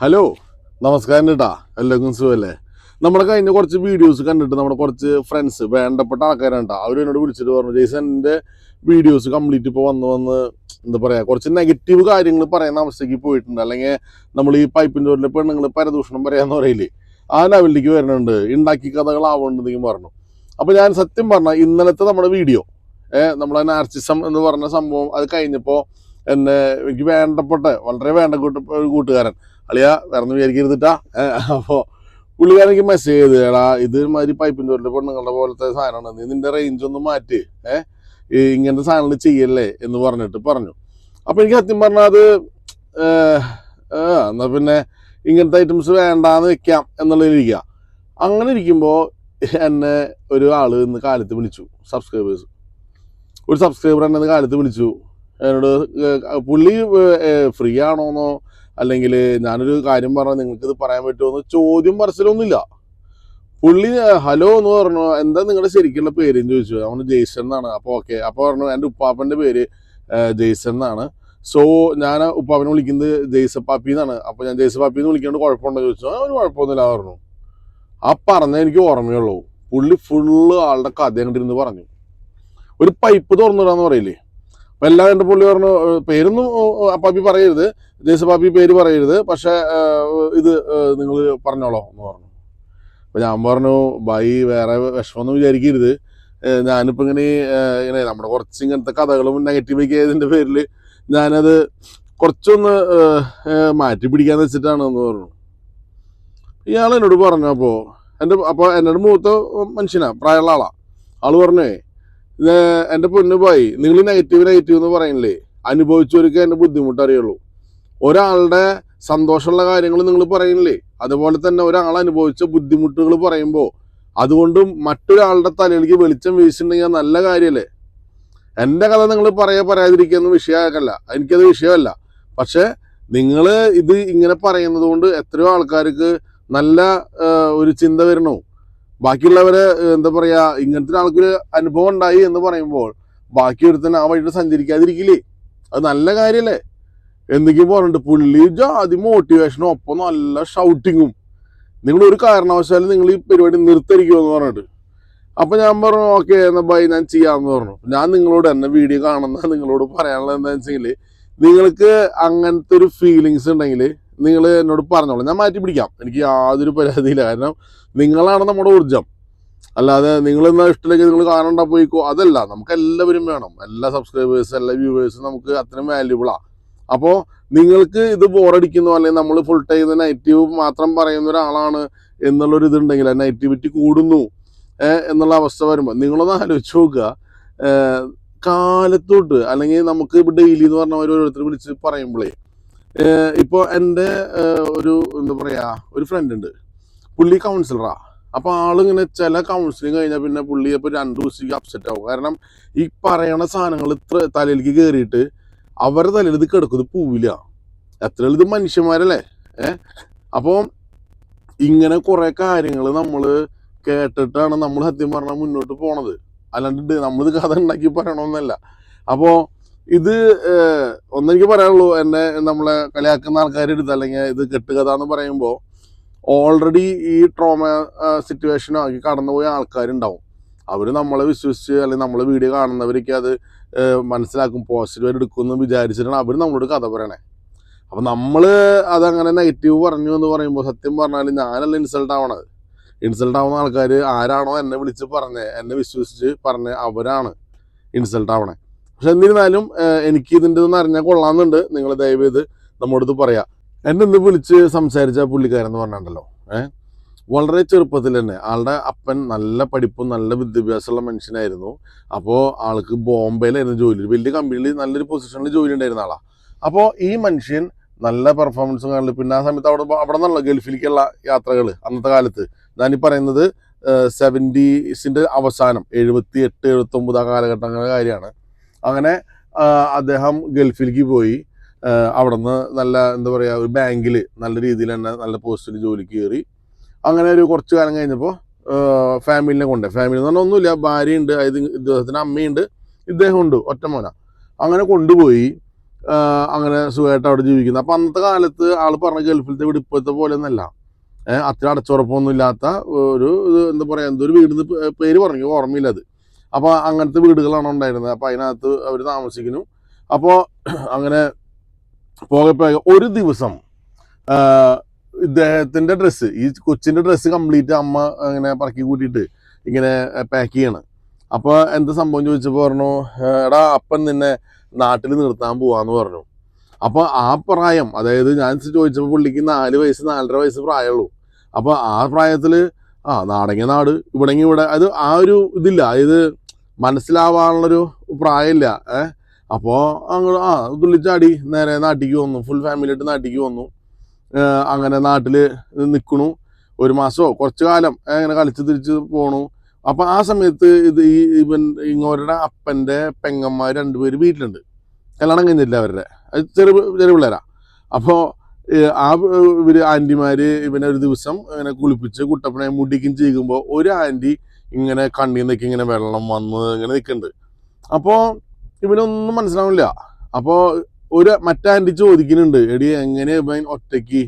Hello നമസ്കാരം കേട്ടാ എല്ലാവർക്കും സുഖമല്ലേ നമ്മുടെ കഴിഞ്ഞ കുറച്ച് വീഡിയോസ് കണ്ടിട്ട് നമ്മുടെ കുറച്ച് ഫ്രണ്ട്സ് വേണ്ടപ്പെട്ട ആൾക്കാരാണ് കേട്ടോ അവർ എന്നോട് വിളിച്ചിട്ട് പറഞ്ഞു ജെയ്സന്റെ വീഡിയോസ് കംപ്ലീറ്റ് ഇപ്പോൾ വന്ന് വന്ന് എന്താ പറയുക കുറച്ച് നെഗറ്റീവ് കാര്യങ്ങൾ പറയുന്ന അവസ്ഥയ്ക്ക് പോയിട്ടുണ്ട്. അല്ലെങ്കിൽ നമ്മൾ ഈ പൈപ്പിന്റെ ചോറിലെ പെണ്ണുങ്ങൾ പരദൂഷണം പറയാന്ന് പറയില്ലേ? ആ ലെവലിലേക്ക് വരുന്നുണ്ട്. ഉണ്ടാക്കി കഥകളാവുന്നുണ്ടെന്നെങ്കിലും പറഞ്ഞു. അപ്പോൾ ഞാൻ സത്യം പറഞ്ഞ ഇന്നലത്തെ നമ്മുടെ വീഡിയോ നമ്മളെ നാർസിസം എന്ന് പറഞ്ഞ സംഭവം അത് കഴിഞ്ഞപ്പോൾ എന്നെ എനിക്ക് വേണ്ടപ്പെട്ട വളരെ വേണ്ട കൂട്ട കൂട്ടുകാരൻ അളിയ വേറെ വിചാരിക്കരുതിട്ടാ. അപ്പോൾ പുള്ളിക്കാരൻ എനിക്ക് മെസ്സേജ് ചെയ്ത് എടാ ഇത് മാതിരി പൈപ്പിന്റെ ഒരു പെണ്ണുങ്ങളുടെ പോലത്തെ സാധനമാണ്. നീ നിന്റെ റേഞ്ച് ഒന്ന് മാറ്റി. ഏഹ് ഇങ്ങനത്തെ സാധനങ്ങൾ ചെയ്യല്ലേ? എന്ന് പറഞ്ഞിട്ട് പറഞ്ഞു. അപ്പോൾ എനിക്ക് സത്യം പറഞ്ഞാൽ അത് ഏഹ്, ഏഹ്, എന്നാ പിന്നെ ഇങ്ങനത്തെ ഐറ്റംസ് വേണ്ടാന്ന് വെക്കാം എന്നുള്ളതിലിരിക്കുക അങ്ങനെ ഇരിക്കുമ്പോൾ എന്നെ ഒരു ആൾ ഇന്ന് കാലത്ത് വിളിച്ചു സബ്സ്ക്രൈബേഴ്സ് ഒരു സബ്സ്ക്രൈബർ എന്നെ കാലത്ത് വിളിച്ചു. എന്നോട് പുള്ളി ഫ്രീ ആണോന്നോ അല്ലെങ്കിൽ ഞാനൊരു കാര്യം പറഞ്ഞാൽ നിങ്ങൾക്ക് ഇത് പറയാൻ പറ്റുമോ എന്ന് ചോദ്യം പറച്ചിലൊന്നുമില്ല. പുള്ളി ഹലോ എന്ന് പറഞ്ഞു. എന്താ നിങ്ങളുടെ ശരിക്കുള്ള പേര് എന്ന് ചോദിച്ചു. അവന് ജെയ്സൺ എന്നാണ്. അപ്പോൾ ഓക്കെ. അപ്പോൾ പറഞ്ഞു എന്റെ ഉപ്പാപ്പന്റെ പേര് ജയ്സൺ എന്നാണ്. സോ ഞാൻ ഉപ്പാപ്പനെ വിളിക്കുന്നത് ജയ്സപ്പാപ്പി എന്നാണ്. അപ്പോൾ ഞാൻ ജയ്സപ്പാപ്പി എന്ന് വിളിക്കേണ്ട കുഴപ്പമുണ്ടോ? ചോദിച്ചു. അവന് കുഴപ്പമൊന്നുമില്ല പറഞ്ഞു. ആ പറഞ്ഞ എനിക്ക് ഓർമ്മയുള്ളൂ. പുള്ളി ഫുള്ള് ആളുടെ കഥ കണ്ടിരുന്ന് പറഞ്ഞു. ഒരു പൈപ്പ് തുറന്നിടാന്ന് പറയില്ലേ? അപ്പൊ എല്ലാം കണ്ട് പുള്ളി പറഞ്ഞു "ഏഹ്, പേരൊന്നും അപ്പാപ്പി പറയരുത്. ജേസപ്പാപ്പി പേര് പറയരുത്. പക്ഷെ ഇത് നിങ്ങൾ പറഞ്ഞോളോ എന്ന് പറഞ്ഞു. അപ്പൊ ഞാൻ പറഞ്ഞു ബൈ വേറെ വിഷമമൊന്നും വിചാരിക്കരുത്. ഞാനിപ്പോൾ ഞാനിപ്പോ ഇങ്ങനെ ഇങ്ങനെ നമ്മുടെ കുറച്ച് ഇങ്ങനത്തെ കഥകളും നെഗറ്റീവ് ഒക്കെ ആയതിന്റെ പേരിൽ ഞാനത് കുറച്ചൊന്ന് മാറ്റി പിടിക്കാന്ന് വെച്ചിട്ടാണ് എന്ന് പറഞ്ഞു. ഇയാൾ എന്നോട് പറഞ്ഞപ്പോ എന്റെ അപ്പോൾ എന്നോട് മൂത്ത മനുഷ്യനാ പ്രായമുള്ള ആളാ. ആൾ പറഞ്ഞേ എന്റെ പൊന്നു പോയി നിങ്ങൾ നെഗറ്റീവ് നെഗറ്റീവ് എന്ന് പറയില്ലേ അനുഭവിച്ചവർക്ക് എന്റെ ബുദ്ധിമുട്ട് അറിയുള്ളൂ ഒരാളുടെ സന്തോഷമുള്ള കാര്യങ്ങൾ നിങ്ങൾ പറയില്ലേ അതുപോലെ തന്നെ ഒരാൾ അനുഭവിച്ച ബുദ്ധിമുട്ടുകൾ പറയുമ്പോൾ അതുകൊണ്ടും മറ്റൊരാളുടെ തലയിലേക്ക് വെളിച്ചം വീശിട്ടുണ്ടെങ്കിൽ നല്ല കാര്യമല്ലേ എന്റെ കഥ നിങ്ങൾ പറയാ പറയാതിരിക്കുന്ന വിഷയമാക്കല്ല എനിക്കത് വിഷയമല്ല. പക്ഷെ നിങ്ങൾ ഇത് ഇങ്ങനെ പറയുന്നത് കൊണ്ട് എത്രയോ ആൾക്കാർക്ക് നല്ല ഒരു ചിന്ത വരണു. ബാക്കിയുള്ളവരെ എന്താ പറയാ ഇങ്ങനത്തെ ആൾക്കൊരു അനുഭവം ഉണ്ടായി എന്ന് പറയുമ്പോൾ ബാക്കി ഒരുത്തന്നെ ആ വഴിയിട്ട് സഞ്ചരിക്കാതിരിക്കില്ലേ? അത് നല്ല കാര്യല്ലേ? എന്തെങ്കിലും പറഞ്ഞിട്ട് പുള്ളി ജാതി മോട്ടിവേഷനും ഒപ്പം നല്ല ഷൗട്ടിങ്ങും നിങ്ങൾ ഒരു കാരണവശാലും നിങ്ങൾ ഈ പരിപാടി നിർത്തരിക്കുമെന്ന് പറഞ്ഞിട്ട്. അപ്പൊ ഞാൻ പറഞ്ഞു ഓക്കെ എന്നാ ബൈ ഞാൻ ചെയ്യാമെന്ന് പറഞ്ഞു. ഞാൻ നിങ്ങളോട് എന്നെ വീഡിയോ കാണുന്ന നിങ്ങളോട് പറയാനുള്ളത് എന്താണെന്ന് വെച്ചെങ്കിൽ നിങ്ങൾക്ക് അങ്ങനത്തെ ഒരു ഫീലിങ്സ് ഉണ്ടെങ്കിൽ നിങ്ങൾ എന്നോട് പറഞ്ഞോളൂ. ഞാൻ മാറ്റി പിടിക്കാം. എനിക്ക് യാതൊരു പരാതിയില്ല. കാരണം നിങ്ങളാണ് നമ്മുടെ ഊർജം. അല്ലാതെ നിങ്ങൾ എന്നാ ഇഷ്ടമില്ലെങ്കിൽ നിങ്ങൾ കാണണ്ട പോയിക്കോ. അതല്ല നമുക്ക് എല്ലാവരും വേണം. എല്ലാ സബ്സ്ക്രൈബേഴ്സും എല്ലാ വ്യൂവേഴ്സും നമുക്ക് അത്രയും വാല്യൂബിളാണ് അപ്പോൾ നിങ്ങൾക്ക് ഇത് ബോറടിക്കുന്നു അല്ലെങ്കിൽ നമ്മൾ ഫുൾ ടൈം നെഗറ്റീവ് മാത്രം പറയുന്ന ഒരാളാണ് എന്നുള്ളൊരു ഇതുണ്ടെങ്കിൽ ആ നെഗറ്റിവിറ്റി കൂടുന്നു എന്നുള്ള അവസ്ഥ വരുമ്പോൾ നിങ്ങളൊന്ന് ആലോചിച്ച് നോക്കുക. കാലത്തോട്ട് അല്ലെങ്കിൽ നമുക്ക് ഇപ്പോൾ ഡെയിലി എന്ന് പറഞ്ഞ ഓരോരുത്തർ വിളിച്ച് പറയുമ്പോഴേ ഇപ്പോൾ എന്റെ ഒരു എന്താ പറയുക ഒരു ഫ്രണ്ട് ഉണ്ട്. പുള്ളി കൗൺസിലറാ അപ്പോൾ ആളിങ്ങനെ ചില കൗൺസിലിംഗ് കഴിഞ്ഞാൽ പിന്നെ പുള്ളി ഇപ്പോൾ രണ്ട് ദിവസത്തേക്ക് അപ്സെറ്റ് ആവും. കാരണം ഈ പറയണ സാധനങ്ങൾ ഇത്ര തലയിലേക്ക് കയറിയിട്ട് അവരുടെ തലയിൽ ഇത് കിടക്കുന്നത് പൂവില്ല എത്ര ഇത് മനുഷ്യന്മാരല്ലേ? ഏഹ് അപ്പോൾ ഇങ്ങനെ കുറേ കാര്യങ്ങൾ നമ്മൾ കേട്ടിട്ടാണ് നമ്മൾ സത്യം പറഞ്ഞാൽ മുന്നോട്ട് പോണത്. അല്ലാണ്ട് നമ്മളിത് കഥ ഉണ്ടാക്കി പറയണമെന്നല്ല അപ്പോൾ ഇത് ഒന്നെനിക്ക് പറയാനുള്ളൂ എന്നെ നമ്മളെ കളിയാക്കുന്ന ആൾക്കാരുടെ അടുത്ത് അല്ലെങ്കിൽ ഇത് കെട്ടുകഥ എന്ന് പറയുമ്പോൾ ഓൾറെഡി ഈ ട്രോമ സിറ്റുവേഷൻ ആക്കി കടന്നുപോയ ആൾക്കാരുണ്ടാവും. അവർ നമ്മളെ വിശ്വസിച്ച് അല്ലെങ്കിൽ നമ്മളെ വീഡിയോ കാണുന്നവരൊക്കെ അത് മനസ്സിലാക്കും പോസിറ്റീവ് എടുക്കുമെന്ന് വിചാരിച്ചിട്ടാണ് അവർ നമ്മളോട് കഥ പറയണേ. അപ്പം നമ്മൾ അതങ്ങനെ നെഗറ്റീവ് പറഞ്ഞു എന്ന് പറയുമ്പോൾ സത്യം പറഞ്ഞാൽ ഞാനല്ല ഇൻസൾട്ട് ആവണത്. ഇൻസൾട്ട് ആവുന്ന ആൾക്കാർ ആരാണോ എന്നെ വിളിച്ച് പറഞ്ഞത് എന്നെ വിശ്വസിച്ച് പറഞ്ഞ അവരാണ് ഇൻസൾട്ട് ആവണേ. പക്ഷെ എന്നിരുന്നാലും എനിക്ക് ഇതിന്റെ ഒന്ന് അറിഞ്ഞാൽ കൊള്ളാമെന്നുണ്ട്. നിങ്ങൾ ദയവേത് അടുത്ത് പറയാം. എന്നെ ഇന്ന് വിളിച്ച് സംസാരിച്ച പുള്ളിക്കാരൻ എന്ന് പറഞ്ഞിട്ടുണ്ടല്ലോ. ഏഹ് വളരെ ചെറുപ്പത്തിൽ തന്നെ ആളുടെ അപ്പൻ നല്ല പഠിപ്പും നല്ല വിദ്യാഭ്യാസമുള്ള മനുഷ്യനായിരുന്നു. അപ്പോൾ ആൾക്ക് ബോംബെയിലായിരുന്നു ജോലി. വലിയ കമ്പനിയിൽ നല്ലൊരു പൊസിഷനിൽ ജോലി ഉണ്ടായിരുന്ന ആളാണ് അപ്പോൾ ഈ മനുഷ്യൻ നല്ല പെർഫോമൻസും കാണില്ല പിന്നെ ആ സമയത്ത് അവിടെ അവിടെ നിന്നുള്ള ഗൾഫിലേക്കുള്ള യാത്രകൾ അന്നത്തെ കാലത്ത്. ഞാനീ പറയുന്നത് സെവന്റീസിന്റെ അവസാനം എഴുപത്തി എട്ട് എഴുപത്തി ഒമ്പത് ആ കാലഘട്ടങ്ങളുടെ കാര്യമാണ്. അങ്ങനെ അദ്ദേഹം ഗൾഫിലേക്ക് പോയി. അവിടുന്ന് നല്ല എന്താ പറയുക ഒരു ബാങ്കിൽ നല്ല രീതിയിൽ തന്നെ നല്ല പോസ്റ്റിൽ ജോലിക്ക് കയറി. അങ്ങനെ ഒരു കുറച്ച് കാലം കഴിഞ്ഞപ്പോൾ ഫാമിലിനെ കൊണ്ട്. ഫാമിലി എന്ന് പറഞ്ഞാൽ ഒന്നുമില്ല ഭാര്യയുണ്ട് അതായത് ഇദ്ദേഹത്തിന് അമ്മയുണ്ട് ഇദ്ദേഹമുണ്ട് ഒറ്റ മോന. അങ്ങനെ കൊണ്ടുപോയി. അങ്ങനെ സുഖമായിട്ട് അവിടെ ജീവിക്കുന്നത് അപ്പം അന്നത്തെ കാലത്ത് ആൾ പറഞ്ഞ ഗൾഫിലത്തെ വീട് ഇപ്പോഴത്തെ പോലെ ഒന്നല്ല. അത്ര അടച്ചുറപ്പൊന്നും ഇല്ലാത്ത ഒരു എന്താ പറയുക വീട് വീടിന് പേര് പറഞ്ഞു ഓർമ്മയില്ല അത്. അപ്പോൾ അങ്ങനത്തെ വീടുകളാണ് ഉണ്ടായിരുന്നത്. അപ്പോൾ അതിനകത്ത് അവർ താമസിക്കുന്നു. അപ്പോൾ അങ്ങനെ പോകെ പോകെ ഒരു ദിവസം ഇദ്ദേഹത്തിന്റെ ഡ്രസ്സ് ഈ കൊച്ചിന്റെ ഡ്രസ്സ് കംപ്ലീറ്റ് അമ്മ അങ്ങനെ പറക്കി കൂട്ടിയിട്ട് ഇങ്ങനെ പാക്ക് ചെയ്യണം. അപ്പോൾ എന്ത് സംഭവം ചോദിച്ചപ്പോൾ പറഞ്ഞു എടാ അപ്പൻ നിന്നെ നാട്ടിൽ നിർത്താൻ പോവാന്ന് പറഞ്ഞു. അപ്പോൾ ആ പ്രായം അതായത് ഞാൻ ചോദിച്ചപ്പോൾ പുള്ളിക്ക് നാല് വയസ്സ് നാലര വയസ്സ് പ്രായമുള്ളൂ. അപ്പോൾ ആ പ്രായത്തിൽ ആ നാടങ്ങിയ നാട് ഇവിടെങ്കിൽ ഇവിടെ അത് ആ ഒരു ഇതില്ല. ഇത് മനസ്സിലാവാനുള്ളൊരു പ്രായമില്ല. ഏ? അപ്പോൾ അങ്ങ് ആ തുള്ളിച്ചാടി. നേരെ നാട്ടിലേക്ക് വന്നു. ഫുൾ ഫാമിലിയായിട്ട് നാട്ടിലേക്ക് വന്നു. അങ്ങനെ നാട്ടിൽ നിൽക്കണു ഒരു മാസമോ കുറച്ച് കാലം അങ്ങനെ കളിച്ച് തിരിച്ച് പോണു. അപ്പം ആ സമയത്ത് ഇത് ഈ ഇവൻ ഇങ്ങോരുടെ അപ്പന്റെ പെങ്ങന്മാർ രണ്ടുപേര് വീട്ടിലുണ്ട്. കല്യാണം കഴിഞ്ഞില്ല അവരുടെ. ചെറു ചെറിയ പിള്ളേരാ. അപ്പോൾ ആ ഇവർ ആന്റിമാർ ഇവനെ ഒരു ദിവസം ഇങ്ങനെ കുളിപ്പിച്ച് കുട്ടപ്പനെ മുടിക്കും ചെയ്യുമ്പോൾ ഒരു ആന്റി ഇങ്ങനെ കണ്ണിൽ നിന്നൊക്കെ ഇങ്ങനെ വെള്ളം വന്ന് ഇങ്ങനെ നിൽക്കുന്നുണ്ട് അപ്പോൾ ഇവനൊന്നും മനസ്സിലാവില്ല അപ്പോൾ ഒരു മറ്റാന്റി ചോദിക്കുന്നുണ്ട് എടി എങ്ങനെ ഇവൻ ഒറ്റയ്ക്ക്?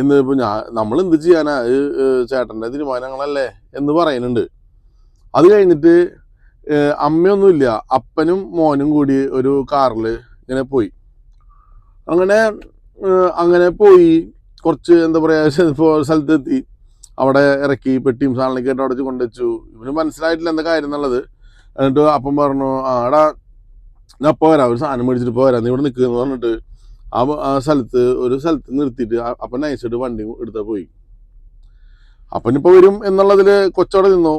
എന്ന് ഇപ്പം ഞാൻ നമ്മൾ എന്ത് ചെയ്യാനാ ചേട്ടന്റെ തീരുമാനങ്ങളല്ലേ? എന്ന് പറയുന്നുണ്ട്. അത് കഴിഞ്ഞിട്ട് അമ്മയൊന്നുമില്ല. അപ്പനും മോനും കൂടി ഒരു കാറിൽ ഇങ്ങനെ പോയി. അങ്ങനെ അങ്ങനെ പോയി. കുറച്ച് എന്താ പറയുക സ്ഥലത്തെത്തി. അവിടെ ഇറക്കി പെട്ടിയും സാധനങ്ങളൊക്കെ ആയിട്ട് അവിടെ വെച്ച് കൊണ്ടുവച്ചു. ഇവന് മനസ്സിലായിട്ടില്ല എന്താ കാര്യം എന്നുള്ളത്. എന്നിട്ട് അപ്പം പറഞ്ഞു ആ എടാ ഞാൻ പോരാ ഒരു സാധനം മേടിച്ചിട്ട് പോരാ നീ ഇവിടെ നിൽക്കുന്നു പറഞ്ഞിട്ട് ആ സ്ഥലത്ത് ഒരു സ്ഥലത്ത് നിർത്തിയിട്ട് അപ്പം നൈസായിട്ട് വണ്ടി എടുത്താൽ പോയി. അപ്പനിപ്പോൾ വരും എന്നുള്ളതിൽ കൊച്ചവിടെ നിന്നു.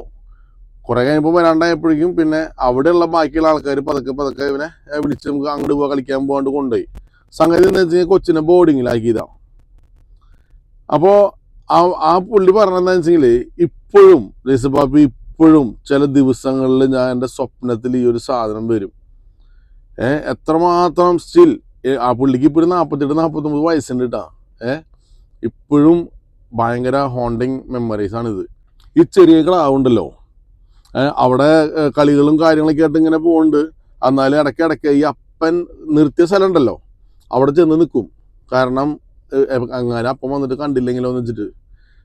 കുറെ കഴിഞ്ഞപ്പോൾ വരാണ്ടായപ്പോഴേക്കും പിന്നെ അവിടെയുള്ള ബാക്കിയുള്ള ആൾക്കാർ പതുക്കെ പതുക്കെ ഇവനെ വിളിച്ച് നമുക്ക് അങ്ങോട്ട് പോകാൻ കളിക്കാൻ പോകാണ്ട് കൊണ്ടുപോയി. സംഗതി എന്താ വെച്ച് കഴിഞ്ഞാൽ കൊച്ചിനെ ബോർഡിങ്ങിലാക്കിയതാണ് അപ്പോൾ ആ ആ പുള്ളി പറഞ്ഞതെന്ന് വെച്ചെങ്കിൽ ഇപ്പോഴും ദേശപ്പാപ്പി ഇപ്പോഴും ചില ദിവസങ്ങളിൽ ഞാൻ എന്റെ സ്വപ്നത്തിൽ ഈ ഒരു സാധനം വരും. ഏ എത്രമാത്രം സ്റ്റിൽ ആ പുള്ളിക്ക് ഇപ്പോൾ ഒരു നാൽപ്പത്തെട്ട് നാൽപ്പത്തൊമ്പത് വയസ്സുണ്ട് കേട്ടോ ഏ ഇപ്പോഴും ഭയങ്കര ഹോണ്ടിങ് മെമ്മറീസ് ആണിത് ഈ ചെറിയ ക്ലാവുണ്ടല്ലോ അവിടെ കളികളും കാര്യങ്ങളൊക്കെ ആയിട്ട് ഇങ്ങനെ പോകുന്നുണ്ട് എന്നാലും ഇടയ്ക്ക് ഇടയ്ക്ക് ഈ അപ്പൻ നിർത്തിയ സ്ഥലം ഉണ്ടല്ലോ. അവിടെ ചെന്ന് നിൽക്കും കാരണം അങ്ങനെ അപ്പം വന്നിട്ട് കണ്ടില്ലെങ്കിലോ എന്ന് വെച്ചിട്ട്.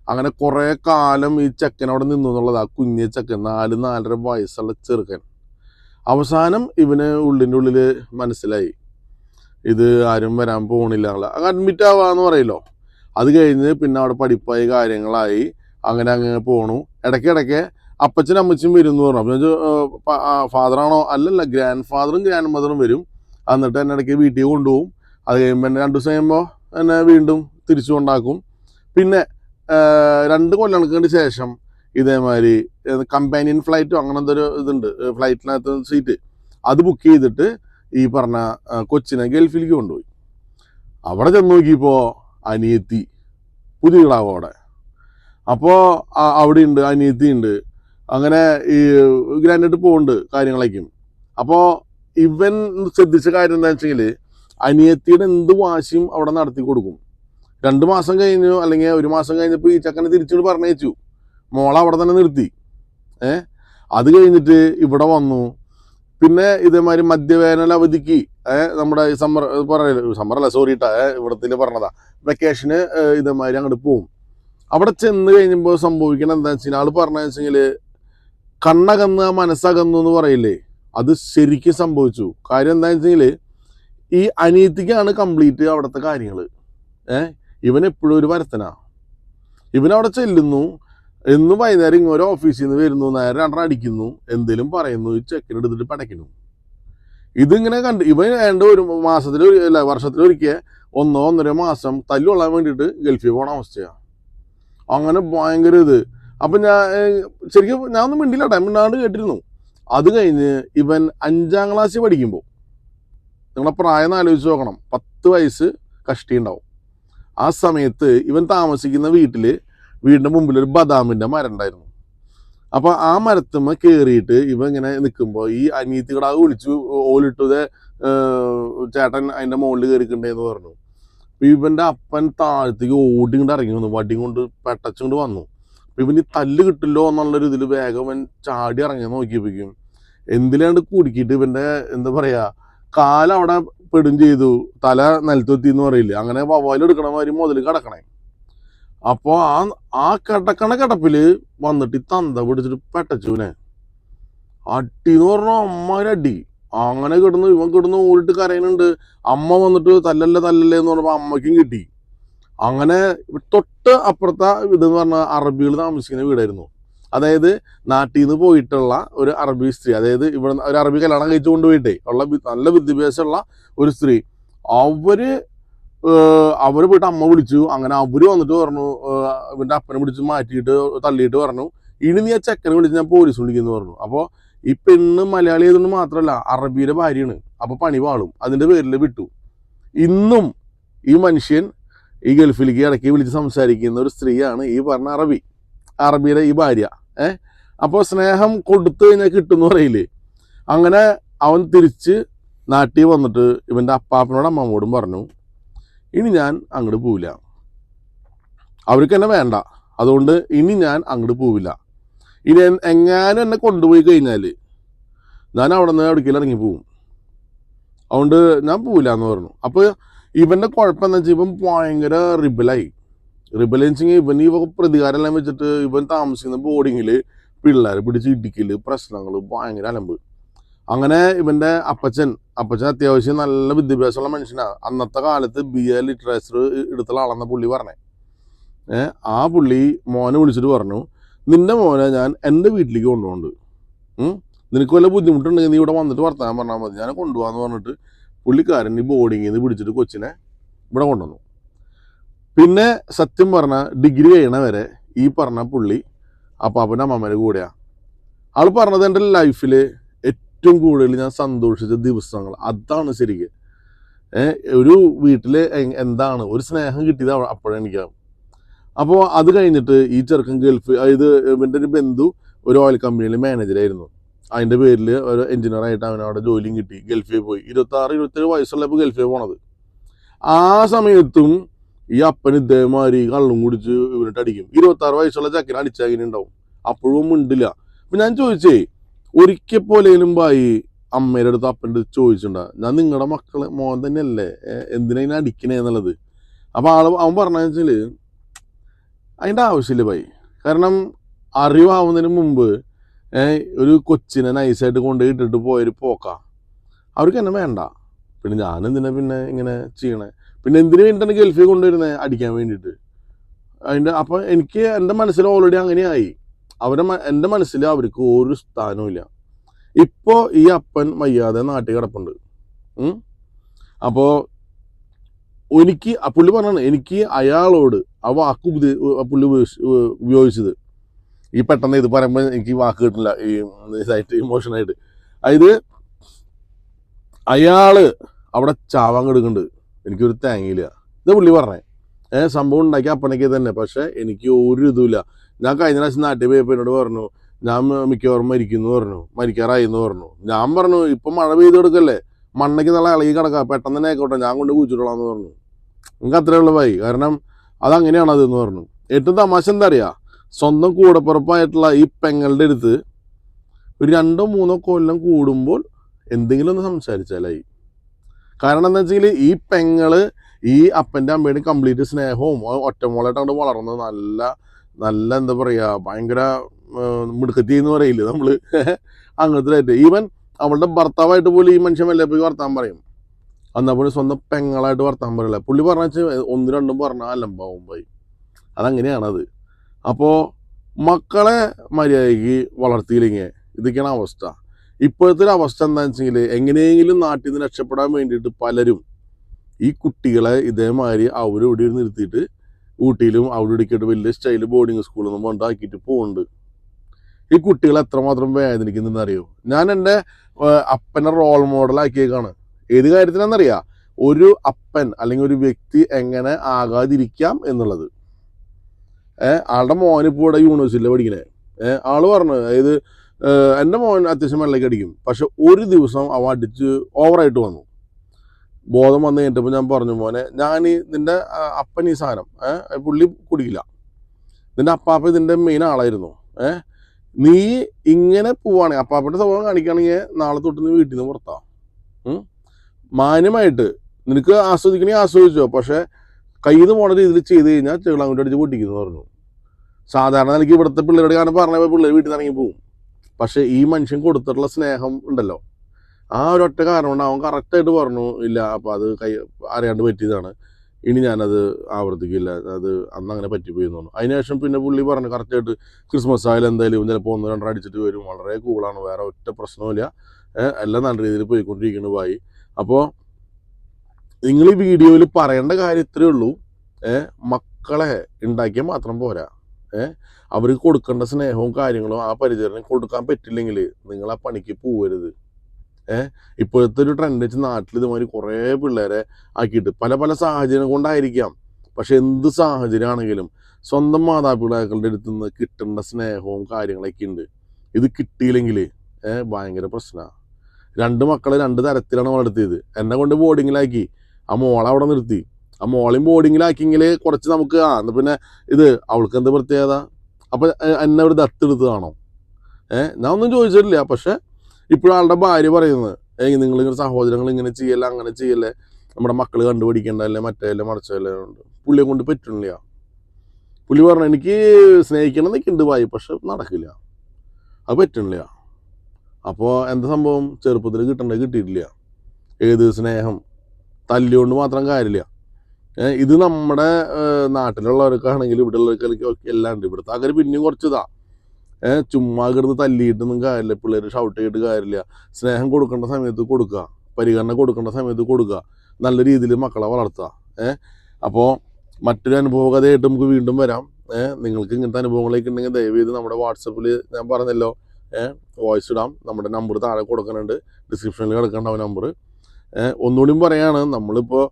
അങ്ങനെ കുറേ കാലം ഈ ചെക്കൻ അവിടെ നിന്നു എന്നുള്ളത് ആ കുഞ്ഞ ചെക്കൻ നാല് നാലര വയസ്സുള്ള ചെറുക്കൻ. അവസാനം ഇവന് ഉള്ളിന്റെ ഉള്ളിൽ മനസ്സിലായി ഇത് ആരും വരാൻ പോകണില്ല എന്നുള്ള. അങ്ങ് അഡ്മിറ്റ് ആവാന്ന് പറയല്ലോ. അത് കഴിഞ്ഞ് പിന്നെ അവിടെ പഠിപ്പായി കാര്യങ്ങളായി അങ്ങനെ അങ്ങനെ പോണു. ഇടയ്ക്കിടയ്ക്ക് ഇടയ്ക്ക് അപ്പച്ചനും അമ്മച്ചും വരും എന്ന് പറഞ്ഞു അപ്പം ഫാദറാണോ അല്ലല്ല ഗ്രാൻഡ് ഫാദറും ഗ്രാൻഡ് മദറും വരും. എന്നിട്ട് എന്നെ ഇടയ്ക്ക് വീട്ടിൽ കൊണ്ടുപോകും. അത് കഴിയുമ്പോൾ എന്നെ രണ്ട് ദിവസം കഴിയുമ്പോൾ എന്നെ വീണ്ടും തിരിച്ചു കൊണ്ടാക്കും. പിന്നെ രണ്ട് കൊല്ലങ്ങൾക്ക് ശേഷം ഇതേമാതിരി കമ്പാനിയൻ ഫ്ലൈറ്റോ അങ്ങനത്തെ ഒരു ഇതുണ്ട്. ഫ്ലൈറ്റിനകത്ത് സീറ്റ് അത് ബുക്ക് ചെയ്തിട്ട് ഈ പറഞ്ഞ കൊച്ചിനെ ഗൾഫിലേക്ക് കൊണ്ടുപോയി. അവിടെ ചെന്ന് നോക്കിയപ്പോൾ അനിയത്തി പുതിയ കിടാവ് അവിടെ. അപ്പോൾ അവിടെ ഉണ്ട് അനിയത്തി ഉണ്ട് അങ്ങനെ ഈ ഗ്രാൻഡായിട്ട് പോകുന്നുണ്ട് കാര്യങ്ങളേക്കും അപ്പോൾ ഇവൻ ശ്രദ്ധിച്ച കാര്യം എന്താ വെച്ചെങ്കിൽ അനിയത്തിയുടെ എന്ത് വാശിയും അവിടെ നടത്തി കൊടുക്കും രണ്ട് മാസം കഴിഞ്ഞു അല്ലെങ്കിൽ ഒരു മാസം കഴിഞ്ഞപ്പോൾ ഈ ചക്കനെ തിരിച്ചോട് പറഞ്ഞയച്ചു. മോളെ അവിടെ തന്നെ നിർത്തി. ഏ? അത് കഴിഞ്ഞിട്ട് ഇവിടെ വന്നു. പിന്നെ ഇതേമാതിരി മധ്യവേനൽ അവധിക്ക് ഏഹ് നമ്മുടെ ഈ സമ്മർ പറയല സമ്മർ അല്ല സോറി ഇട്ടാ ഇവിടത്തിൽ പറഞ്ഞതാ. വെക്കേഷന് ഇതേമാതിരി അങ്ങോട്ട് പോവും. അവിടെ ചെന്ന് കഴിഞ്ഞപ്പോൾ സംഭവിക്കണം എന്താ വെച്ചാൽ ആൾ പറഞ്ഞ വെച്ചെങ്കിൽ കണ്ണകന്ന് മനസ്സകന്നു എന്ന് പറയില്ലേ? അത് ശരിക്കും സംഭവിച്ചു. കാര്യം എന്താണെന്ന് വെച്ചെങ്കിൽ ഈ അനിയത്തിക്കാണ് കംപ്ലീറ്റ് അവിടുത്തെ കാര്യങ്ങൾ ഏ? ഇവൻ എപ്പോഴും ഒരു വരത്തനാ ഇവനവിടെ ചെല്ലുന്നു. എന്ന് വൈകുന്നേരം ഇങ്ങോരോ ഓഫീസിൽ നിന്ന് വരുന്നു. നേരെ രണ്ടെണ്ണം അടിക്കുന്നു. എന്തേലും പറയുന്നു. ഈ ചെക്കൻ എടുത്തിട്ട് പടയ്ക്കുന്നു. ഇതിങ്ങനെ കണ്ട് ഇവൻ വേണ്ട ഒരു മാസത്തിൽ അല്ല വർഷത്തിൽ ഒരിക്കൽ ഒന്നോ ഒന്നര മാസം തല്ലുകൊള്ളാൻ വേണ്ടിയിട്ട് ഗൾഫിൽ പോകണ അവസ്ഥയാണ് അങ്ങനെ ഭയങ്കര ഇത്. അപ്പം ഞാൻ ശരിക്കും ഞാൻ ഒന്നും മിണ്ടില്ല ടൈം മിണ്ടാണ്ട് കേട്ടിരുന്നു. അത് കഴിഞ്ഞ് ഇവൻ അഞ്ചാം ക്ലാസ്സിൽ പഠിക്കുമ്പോൾ നിങ്ങളെ പ്രായം ആലോചിച്ച് നോക്കണം. പത്ത് വയസ്സ് കഷ്ടി ഉണ്ടാവും. ആ സമയത്ത് ഇവൻ താമസിക്കുന്ന വീട്ടിൽ വീടിന്റെ മുമ്പിൽ ഒരു ബദാമിന്റെ മരം ഉണ്ടായിരുന്നു അപ്പോൾ ആ മരത്തുമ്മ കയറിയിട്ട് ഇവ ഇങ്ങനെ നിൽക്കുമ്പോൾ ഈ അനിയത്തി കിടാവ് വിളിച്ചു ഓലിട്ടത് ചേട്ടൻ അതിന്റെ മുകളിൽ കയറിക്കണ്ടേന്ന് പറഞ്ഞു. ഇവന്റെ അപ്പൻ താഴത്തേക്ക് ഓടി കൊണ്ട് ഇറങ്ങി വന്നു വടി കൊണ്ട് പെട്ടച്ചുകൊണ്ട് വന്നു. അപ്പം ഇവന് തല്ല് കിട്ടില്ലോ എന്നുള്ളൊരു ഇതിൽ വേഗം അവൻ ചാടി ഇറങ്ങി നോക്കിയപ്പോഴേക്കും എന്തിലാണ്ട് കുടുക്കിയിട്ട് ഇവന്റെ എന്താ പറയുക കാലവിടെ പെടും ചെയ്തു. തല നിലത്തെത്തി എന്ന് പറയില്ല? അങ്ങനെ വവ്വാൽ എടുക്കണ മാതിരി മുതൽ കിടക്കണേ അപ്പൊ ആ ആ കിടക്കണ കിടപ്പിൽ വന്നിട്ട് ഈ തന്ത പിടിച്ചിട്ട് പെട്ടച്ചുവിനെ അടി എന്ന് പറഞ്ഞാൽ അമ്മാര് അടി. അങ്ങനെ കിടന്നു ഇവൻ കിടന്നു ഊരിട്ട് കരയുന്നുണ്ട് അമ്മ വന്നിട്ട് തല്ലല്ലേ തല്ലല്ലേ എന്ന് പറഞ്ഞപ്പോൾ അമ്മയ്ക്കും കിട്ടി. അങ്ങനെ തൊട്ട് അപ്പുറത്തെ ഇതെന്ന് പറഞ്ഞാൽ അറബികൾ താമസിക്കുന്ന വീടായിരുന്നു. അതായത് നാട്ടിൽ നിന്ന് പോയിട്ടുള്ള ഒരു അറബി സ്ത്രീ അതായത് ഇവിടെ ഒരു അറബി കല്യാണം കഴിച്ചു കൊണ്ടുപോയിട്ടേ ഉള്ള നല്ല വിദ്യാഭ്യാസമുള്ള ഒരു സ്ത്രീ. അവർ അവർ പോയിട്ട് അമ്മ വിളിച്ചു. അങ്ങനെ അവർ വന്നിട്ട് പറഞ്ഞു ഇവന്റെ അപ്പനെ പിടിച്ച് മാറ്റിയിട്ട് തള്ളിയിട്ട് പറഞ്ഞു. ഇനി നീ ആ ചെക്കനെ വിളിച്ച് ഞാൻ പോലീസ് വിളിക്കുന്നു പറഞ്ഞു. അപ്പോൾ ഈ പെണ്ണ് മലയാളി ആയതുകൊണ്ട് മാത്രമല്ല അറബിയുടെ ഭാര്യയാണ്. അപ്പൊ പണി വാളും അതിന്റെ പേരിൽ വിട്ടു. ഇന്നും ഈ മനുഷ്യൻ ഈ ഗൾഫിലേക്ക് ഇടയ്ക്ക് വിളിച്ച് സംസാരിക്കുന്ന ഒരു സ്ത്രീയാണ് ഈ പറഞ്ഞ അറബി. അറബിയുടെ ഈ ഭാര്യ. ഏ? അപ്പോൾ സ്നേഹം കൊടുത്തു കഴിഞ്ഞാൽ കിട്ടുമെന്ന് പറയില്ലേ? അങ്ങനെ അവൻ തിരിച്ച് നാട്ടിൽ വന്നിട്ട് ഇവന്റെ അപ്പാപ്പനോട് അമ്മമ്മോടും പറഞ്ഞു ഇനി ഞാൻ അങ്ങോട്ട് പോവില്ല. അവർക്ക് എന്നെ വേണ്ട. അതുകൊണ്ട് ഇനി ഞാൻ അങ്ങോട്ട് പോവില്ല. ഇനി എങ്ങാനും എന്നെ കൊണ്ടുപോയി കഴിഞ്ഞാൽ ഞാൻ അവിടെ നിന്ന് അടുക്കയിൽ ഇറങ്ങി പോവും. അതുകൊണ്ട് ഞാൻ പോവില്ല എന്ന് പറഞ്ഞു. അപ്പോൾ ഇവന്റെ കുഴപ്പം എന്താ വെച്ചാൽ ഇവൻ ഭയങ്കര റിബലായി വെച്ചെങ്കിൽ ഇവൻ ഇവ വക പ്രതികാരം എല്ലാം വെച്ചിട്ട് ഇവൻ താമസിക്കുന്ന ബോർഡിങ്ങിൽ പിള്ളേരെ പിടിച്ച് ഇടിക്കൽ പ്രശ്നങ്ങൾ ഭയങ്കര അലമ്പ്. അങ്ങനെ ഇവന്റെ അപ്പച്ചൻ അപ്പച്ചൻ അത്യാവശ്യം നല്ല വിദ്യാഭ്യാസമുള്ള മനുഷ്യനാണ് അന്നത്തെ കാലത്ത് ബി എ ലിറ്ററേച്ചർ എടുത്തുള്ള ആളെന്ന പുള്ളി പറഞ്ഞേ. ആ പുള്ളി മോനെ വിളിച്ചിട്ട് പറഞ്ഞു നിന്റെ മോനെ ഞാൻ എന്റെ വീട്ടിലേക്ക് കൊണ്ടുപോകുന്നുണ്ട്? നിനക്ക് വല്ല ബുദ്ധിമുട്ടുണ്ടെങ്കിൽ നീ ഇവിടെ വന്നിട്ട് വർത്താനം പറഞ്ഞാൽ മതി. ഞാൻ കൊണ്ടുപോകാന്ന് പറഞ്ഞിട്ട് പുള്ളിക്കാരൻ ഈ ബോർഡിങ്ങിൽ നിന്ന് പിടിച്ചിട്ട് കൊച്ചിനെ ഇവിടെ കൊണ്ടുവന്നു. പിന്നെ സത്യം പറഞ്ഞ ഡിഗ്രി കഴിയണ വരെ ഈ പറഞ്ഞ പുള്ളി അപ്പാപ്പന്റെ അമ്മമ്മേന്റെ കൂടെയാ. ആൾ പറഞ്ഞത് എന്റെ ലൈഫിൽ ഏറ്റവും കൂടുതൽ ഞാൻ സന്തോഷിച്ച ദിവസങ്ങൾ. അതാണ് ശരിക്കും. ഒരു വീട്ടിൽ എന്താണ് ഒരു സ്നേഹം കിട്ടിയത് അപ്പോഴേ എനിക്ക് അപ്പോൾ അത് കഴിഞ്ഞിട്ട് ഈ ചെറുക്കൻ ഗൾഫ് അതായത് ഇവന്റെ ഒരു ബന്ധു ഒരു ഓയിൽ കമ്പനിയിൽ മാനേജറായിരുന്നു അതിന്റെ പേരിൽ ഒരു എഞ്ചിനീയർ ആയിട്ട് അവൻ അവിടെ ജോലിയും കിട്ടി ഗൾഫിൽ പോയി. ഇരുപത്താറ് ഇരുപത്തേഴ് വയസ്സുള്ളപ്പോൾ ഗൾഫിൽ പോണത്. ആ സമയത്തും ഈ അപ്പന് ഇതേമാതിരി കള്ളും കുടിച്ച് ഇവനിട്ട് അടിക്കും. ഇരുപത്താറ് വയസ്സുള്ള ചക്കനെ അടിച്ചാകിന് ഉണ്ടാവും. അപ്പോഴും മിണ്ടില്ല. അപ്പൊ ഞാൻ ചോദിച്ചേ ഒരിക്കൽ പോലെയും ബായി അമ്മയുടെ അടുത്ത് അപ്പന്റെ അടുത്ത് ചോദിച്ചിട്ടുണ്ടാ? ഞാൻ നിങ്ങളുടെ മക്കളെ മോൻ തന്നെയല്ലേ? എന്തിനാ അടിക്കണേ എന്നുള്ളത്? അപ്പൊ ആൾ അവൻ പറഞ്ഞ വെച്ചാൽ അതിന്റെ ആവശ്യമില്ല ബായി. കാരണം അറിവാവുന്നതിന് മുമ്പ് ഒരു കൊച്ചിനെ നൈസായിട്ട് കൊണ്ടുപോയി ഇട്ടിട്ട് പോയൊരു പോക്ക. അവർക്ക് എന്നെ വേണ്ട. പിന്നെ ഞാൻ എന്തിനാ പിന്നെ ഇങ്ങനെ ചെയ്യണേ? പിന്നെ എന്തിനു വേണ്ടിയിട്ടാണ് ഗൾഫിൽ കൊണ്ടുവരുന്നത് അടിക്കാൻ വേണ്ടിയിട്ട്. അതിന്റെ അപ്പം എനിക്ക് എന്റെ മനസ്സിൽ ഓൾറെഡി അങ്ങനെയായി. അവരെ എന്റെ മനസ്സിൽ അവർക്ക് ഒരു സ്ഥാനവും ഇല്ല. ഇപ്പോൾ ഈ അപ്പൻ വയ്യാതെ നാട്ടിൽ കിടപ്പുണ്ട്. അപ്പോൾ എനിക്ക് പുള്ളി പറഞ്ഞാണ് എനിക്ക് അയാളോട് ആ വാക്ക് ഉപദേ- പുള്ളി ഉപയോഗിച്ച് ഉപയോഗിച്ചത്. ഈ പെട്ടെന്ന് ഇത് പറയുമ്പോൾ എനിക്ക് വാക്ക് കിട്ടില്ല ഈ ഇതായിട്ട് ഇമോഷനായിട്ട് അതായത് അയാൾ അവിടെ ചാവാൻ കിടക്കുന്നുണ്ട് എനിക്കൊരു തേങ്ങയില്ല ഇത് പുള്ളി പറഞ്ഞേ. ഏഹ് സംഭവം ഉണ്ടാക്കി അപ്പനൊക്കെ തന്നെ. പക്ഷെ എനിക്ക് ഒരു ഇതുമില്ല. ഞാൻ കഴിഞ്ഞ പ്രാവശ്യം നാട്ടിൽ പോയപ്പോൾ എന്നോട് പറഞ്ഞു ഞാൻ മിക്കവാറും മരിക്കുന്നു പറഞ്ഞു. മരിക്കാറായി എന്ന് പറഞ്ഞു. ഞാൻ പറഞ്ഞു ഇപ്പം മഴ പെയ്ത് കൊടുക്കല്ലേ മണ്ണയ്ക്ക് നല്ല ഇളകി കിടക്കാം. പെട്ടെന്ന് തന്നെ ആയിക്കോട്ടെ. ഞാൻ കൊണ്ട് കുഴിച്ചിട്ടോളാം എന്ന് പറഞ്ഞു. നിങ്ങൾക്ക് അത്രേ വൈ കാരണം അതങ്ങനെയാണ് അതെന്ന് പറഞ്ഞു. ഏറ്റവും തമാശ എന്താ അറിയാ? സ്വന്തം കൂടപ്പുറപ്പായിട്ടുള്ള ഈ പെങ്ങളുടെ അടുത്ത് ഒരു രണ്ടോ മൂന്നോ കൊല്ലം കൂടുമ്പോൾ എന്തെങ്കിലും ഒന്ന് സംസാരിച്ചാലായി. കാരണം എന്താ വെച്ചാൽ ഈ പെങ്ങൾ ഈ അപ്പന്റെ അമ്മയുടെ കംപ്ലീറ്റ് സ്നേഹവും ഒറ്റമോളായിട്ട് അങ്ങോട്ട് വളർന്നത് നല്ല നല്ല എന്താ പറയുക ഭയങ്കര മിടുക്കത്തി എന്ന് പറയില്ലേ നമ്മൾ? അങ്ങനത്തെ ഈവൻ അവളുടെ ഭർത്താവായിട്ട് പോലും ഈ മനുഷ്യൻ വല്ലപ്പോഴും വർത്താൻ പറയും. എന്നാൽ പോലും സ്വന്തം പെങ്ങളായിട്ട് വർത്താൻ പറയില്ല. പുള്ളി പറഞ്ഞ ഒന്ന് രണ്ടും പറഞ്ഞാൽ അലമ്പാവും പോയി. അതങ്ങനെയാണത്. അപ്പോൾ മക്കളെ മര്യാദയ്ക്ക് വളർത്തിയില്ലെങ്കിൽ ഇതൊക്കെയാണ് അവസ്ഥ. ഇപ്പോഴത്തെ ഒരു അവസ്ഥ എന്താണെന്ന് വെച്ചെങ്കിൽ എങ്ങനെയെങ്കിലും നാട്ടിൽ നിന്ന് രക്ഷപ്പെടാൻ വേണ്ടിയിട്ട് പലരും ഈ കുട്ടികളെ ഇതേമാതിരി അവിടെ ഇവിടെ നിർത്തിയിട്ട് ഊട്ടിയിലും അവിടെ ഇടയ്ക്കായിട്ട് വലിയ സ്റ്റൈൽ ബോർഡിങ് സ്കൂളൊന്നും കൊണ്ടാക്കിയിട്ട് പോകുന്നുണ്ട് ഈ കുട്ടികൾ എത്രമാത്രം വേദനിക്കുന്നെന്ന് അറിയോ? ഞാൻ എന്റെ അപ്പനെ റോൾ മോഡലാക്കിയേക്കാണ് ഏത് കാര്യത്തിനാണെന്നറിയാം? ഒരു അപ്പൻ അല്ലെങ്കിൽ ഒരു വ്യക്തി എങ്ങനെ ആകാതിരിക്കാം എന്നുള്ളത്. ഏഹ് ആളുടെ മോനിപ്പോ ഇവിടെ യൂണിവേഴ്സിറ്റിയിലാണ് പഠിക്കണേ. ഏഹ് ആൾ പറഞ്ഞു അതായത് എന്റെ മോൻ അത്യാവശ്യം വെള്ളയ്ക്ക് അടിക്കും. പക്ഷെ ഒരു ദിവസം അവൻ അടിച്ച് ഓവറായിട്ട് വന്നു. ബോധം വന്നു കഴിഞ്ഞപ്പോൾ ഞാൻ പറഞ്ഞു മോനെ ഞാൻ നിന്റെ അപ്പൻ ഈ സാധനം പുള്ളി കുടിക്കില്ല. നിന്റെ അപ്പാപ്പ ഇതിന്റെ മെയിൻ ആളായിരുന്നു. ഏഹ് നീ ഇങ്ങനെ പോവാണെങ്കിൽ അപ്പാപ്പന്റെ സ്വഭാവം കാണിക്കുകയാണെങ്കിൽ നാളെ തൊട്ട് നീ വീട്ടിൽ നിന്ന് പുറത്താ. മാന്യമായിട്ട് നിനക്ക് ആസ്വദിക്കണേ ആസ്വദിച്ചോ. പക്ഷെ കയ്യിൽ നിന്ന് പോണ രീതിയിൽ ചെയ്ത് കഴിഞ്ഞാൽ ചെകളങ്ങോട്ട് അടിച്ച് പൊട്ടിക്കുന്നു പറഞ്ഞു. സാധാരണ എനിക്ക് ഇവിടുത്തെ പിള്ളേരോട് കാരണം പറഞ്ഞ പിള്ളേർ വീട്ടിൽ നിന്ന് ഇറങ്ങി പോകും പക്ഷെ ഈ മനുഷ്യൻ കൊടുത്തിട്ടുള്ള സ്നേഹം ഉണ്ടല്ലോ. ആ ഒരു ഒറ്റ കാരണം കൊണ്ട് അവൻ കറക്റ്റായിട്ട് പറഞ്ഞു ഇല്ല അപ്പം അത് കൈ അറിയാണ്ട് പറ്റിയതാണ്. ഇനി ഞാനത് ആവർത്തിക്കില്ല. അത് അന്ന് അങ്ങനെ പറ്റിപ്പോയി പറഞ്ഞു. അതിനുശേഷം പിന്നെ പുള്ളി പറഞ്ഞു കറക്റ്റായിട്ട് ക്രിസ്മസ് ആയാലും എന്തായാലും ചിലപ്പോൾ ഒന്ന് രണ്ടര അടിച്ചിട്ട് വരും. വളരെ കൂളാണ് വേറെ ഒറ്റ പ്രശ്നവുമില്ല. എല്ലാം നല്ല രീതിയിൽ പോയിക്കൊണ്ടിരിക്കുന്നു. ബായി അപ്പോൾ നിങ്ങൾ ഈ വീഡിയോയിൽ പറയേണ്ട കാര്യം ഇത്രയേ ഉള്ളൂ. മക്കളെ ഉണ്ടാക്കിയാൽ മാത്രം പോരാ. അവർക്ക് കൊടുക്കേണ്ട സ്നേഹവും കാര്യങ്ങളും ആ പരിചരണം കൊടുക്കാൻ പറ്റില്ലെങ്കിൽ നിങ്ങൾ ആ പണിക്ക് പോവരുത്. ഏഹ് ഇപ്പോഴത്തെ ഒരു ട്രെൻഡ് വെച്ച് നാട്ടിൽ ഇതുമാതിരി കുറേ പിള്ളേരെ ആക്കിയിട്ട് പല പല സാഹചര്യം കൊണ്ടായിരിക്കാം. പക്ഷെ എന്ത് സാഹചര്യമാണെങ്കിലും സ്വന്തം മാതാപിതാക്കളുടെ അടുത്ത് നിന്ന് കിട്ടേണ്ട സ്നേഹവും കാര്യങ്ങളൊക്കെ ഉണ്ട് ഇത് കിട്ടിയില്ലെങ്കിൽ ഭയങ്കര പ്രശ്നമാണ് രണ്ട് മക്കളെ രണ്ട് തരത്തിലാണ് വളർത്തിയത്. എന്നെ കൊണ്ട് ബോർഡിങ്ങിലാക്കി ആ മോളെ അവിടെ നിർത്തി. ആ മോളെയും ബോർഡിങ്ങിലാക്കിയെങ്കിൽ കുറച്ച് നമുക്ക് ആ എന്നാൽ പിന്നെ ഇത് അവൾക്ക് എന്ത് പ്രത്യേകത? അപ്പം എന്നെ ഒരു ദത്തെടുത്തതാണോ ഏഹ് ഞാൻ ഒന്നും ചോദിച്ചിട്ടില്ല പക്ഷെ ഇപ്പോഴാളുടെ ഭാര്യ പറയുന്നത് ഏയ് നിങ്ങൾ ഇങ്ങനെ സഹോദരങ്ങൾ ഇങ്ങനെ ചെയ്യല്ല അങ്ങനെ ചെയ്യല്ലേ? നമ്മുടെ മക്കൾ കണ്ടുപിടിക്കേണ്ടല്ലേ മറ്റേല്ലേ മറിച്ചല്ലേ പുള്ളിയെ കൊണ്ട് പറ്റുന്നില്ല. പുള്ളി പറഞ്ഞു എനിക്ക് സ്നേഹിക്കണം എന്നൊക്കെയുണ്ട് വായി പക്ഷെ നടക്കില്ല. അത് പറ്റുന്നില്ല. അപ്പോൾ എന്താ സംഭവം? ചെറുപ്പത്തിൽ കിട്ടേണ്ടത് കിട്ടിയിട്ടില്ല. ഏത് സ്നേഹം? തല്ലുകൊണ്ട് മാത്രം കാര്യമില്ല. ഏ, ഇത് നമ്മുടെ നാട്ടിലുള്ളവർക്കാണെങ്കിലും ഇവിടെ ഉള്ളവർക്കൊക്കെ എല്ലാം ഉണ്ട് ഇവിടുത്തെ അങ്ങനെ പിന്നെയും കുറച്ച് ഇതാ ഏഹ് ചുമ്മാ കിടന്ന് തല്ലിയിട്ടൊന്നും കാര്യമില്ല. പിള്ളേർ ഷൗട്ട് ചെയ്തിട്ട് കാര്യമില്ല. സ്നേഹം കൊടുക്കേണ്ട സമയത്ത് കൊടുക്കുക പരിഗണന കൊടുക്കേണ്ട സമയത്ത് കൊടുക്കുക നല്ല രീതിയിൽ മക്കളെ വളർത്തുക ഏഹ് അപ്പോൾ മറ്റൊരു അനുഭവ കഥയായിട്ട് നമുക്ക് വീണ്ടും വരാം. ഏഹ് നിങ്ങൾക്ക് ഇങ്ങനത്തെ അനുഭവങ്ങളൊക്കെ ഉണ്ടെങ്കിൽ ദയവ് നമ്മുടെ വാട്സപ്പിൽ ഞാൻ പറഞ്ഞല്ലോ. ഏഹ് വോയിസ് ഇടാം. നമ്മുടെ നമ്പർ താഴെ കൊടുക്കുന്നുണ്ട്. ഡിസ്ക്രിപ്ഷനിൽ കിടക്കേണ്ട നമ്പർ ഒന്നുകൂടിയും പറയാണ്. നമ്മളിപ്പോൾ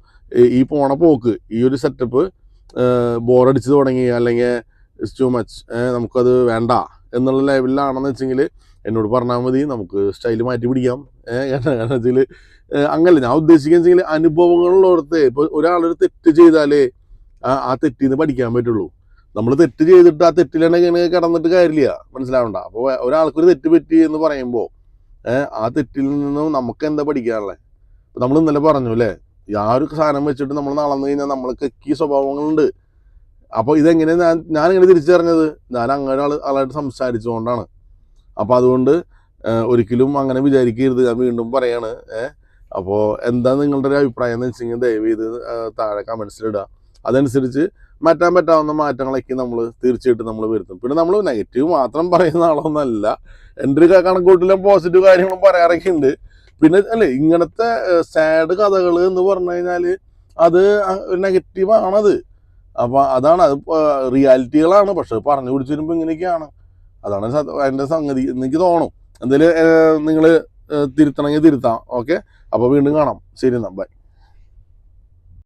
ഈ പോണ പോക്ക് ഈ ഒരു സെറ്റപ്പ് ബോറടിച്ച് തുടങ്ങി അല്ലെങ്കിൽ ഇറ്റ്സ് ടു മച്ച് നമുക്കത് വേണ്ട എന്നുള്ള ലെവലിലാണെന്ന് വെച്ചെങ്കിൽ എന്നോട് പറഞ്ഞാൽ മതി നമുക്ക് സ്റ്റൈൽ മാറ്റി പിടിക്കാം കാരണം കാരണം വെച്ചാൽ അങ്ങനല്ല. ഞാൻ ഉദ്ദേശിക്കുന്നത് വെച്ചെങ്കിൽ അനുഭവങ്ങളുള്ളവർത്ത് ഇപ്പോൾ ഒരാളൊരു തെറ്റ് ചെയ്താലേ ആ തെറ്റിൽ നിന്ന് പഠിക്കാൻ പറ്റുള്ളൂ. നമ്മൾ തെറ്റ് ചെയ്തിട്ട് ആ തെറ്റിലാണ് ഇങ്ങനെ കിടന്നിട്ട് കാര്യമില്ല. മനസ്സിലാവണ്ട. അപ്പോൾ ഒരാൾക്കൊരു തെറ്റ് പറ്റി എന്ന് പറയുമ്പോൾ ആ തെറ്റിൽ നിന്നും നമുക്ക് എന്താ പഠിക്കാനുള്ളത് നമ്മൾ ഇന്നലെ പറഞ്ഞു അല്ലേ ആ ഒരു സാധനം വെച്ചിട്ട് നമ്മൾ നടന്നു കഴിഞ്ഞാൽ നമ്മൾക്ക് ഈ സ്വഭാവങ്ങളുണ്ട്. അപ്പോൾ ഇതെങ്ങനെ ഞാൻ ഞാൻ ഇങ്ങനെ തിരിച്ചറിഞ്ഞത് ഞാൻ അങ്ങനെ ആൾ ആളായിട്ട് സംസാരിച്ചുകൊണ്ടാണ് അപ്പോൾ അതുകൊണ്ട് ഒരിക്കലും അങ്ങനെ വിചാരിക്കരുത്. ഞാൻ വീണ്ടും പറയാണ് ഏഹ് അപ്പോൾ എന്താ നിങ്ങളുടെ ഒരു അഭിപ്രായം എന്ന് വെച്ചെങ്കിൽ ദയവ് ചെയ്ത് താഴെ കമൻസിലിടുക അതനുസരിച്ച് മാറ്റാൻ പറ്റാവുന്ന മാറ്റങ്ങളൊക്കെ നമ്മൾ തീർച്ചയായിട്ടും നമ്മൾ വരുത്തും. പിന്നെ നമ്മൾ നെഗറ്റീവ് മാത്രം പറയുന്ന ആളൊന്നല്ല. എന്റെ ഒരു കണക്കൂട്ടിലും പോസിറ്റീവ് കാര്യങ്ങളും പറയാറൊക്കെ ഉണ്ട്. പിന്നെ അല്ലെ ഇങ്ങനത്തെ സാഡ് കഥകൾ എന്ന് പറഞ്ഞു കഴിഞ്ഞാൽ അത് നെഗറ്റീവ് ആണത്. അപ്പൊ അതാണ് അത് റിയാലിറ്റികളാണ് പക്ഷെ പറഞ്ഞു പിടിച്ചിരുമ്പോ ഇങ്ങനെയൊക്കെയാണ്. അതാണ് അതിന്റെ സംഗതി എനിക്ക് തോന്നും. എന്തായാലും നിങ്ങൾ തിരുത്തണമെങ്കിൽ തിരുത്താം. ഓക്കെ? അപ്പൊ വീണ്ടും കാണാം. ശരി എന്നാ ബൈ.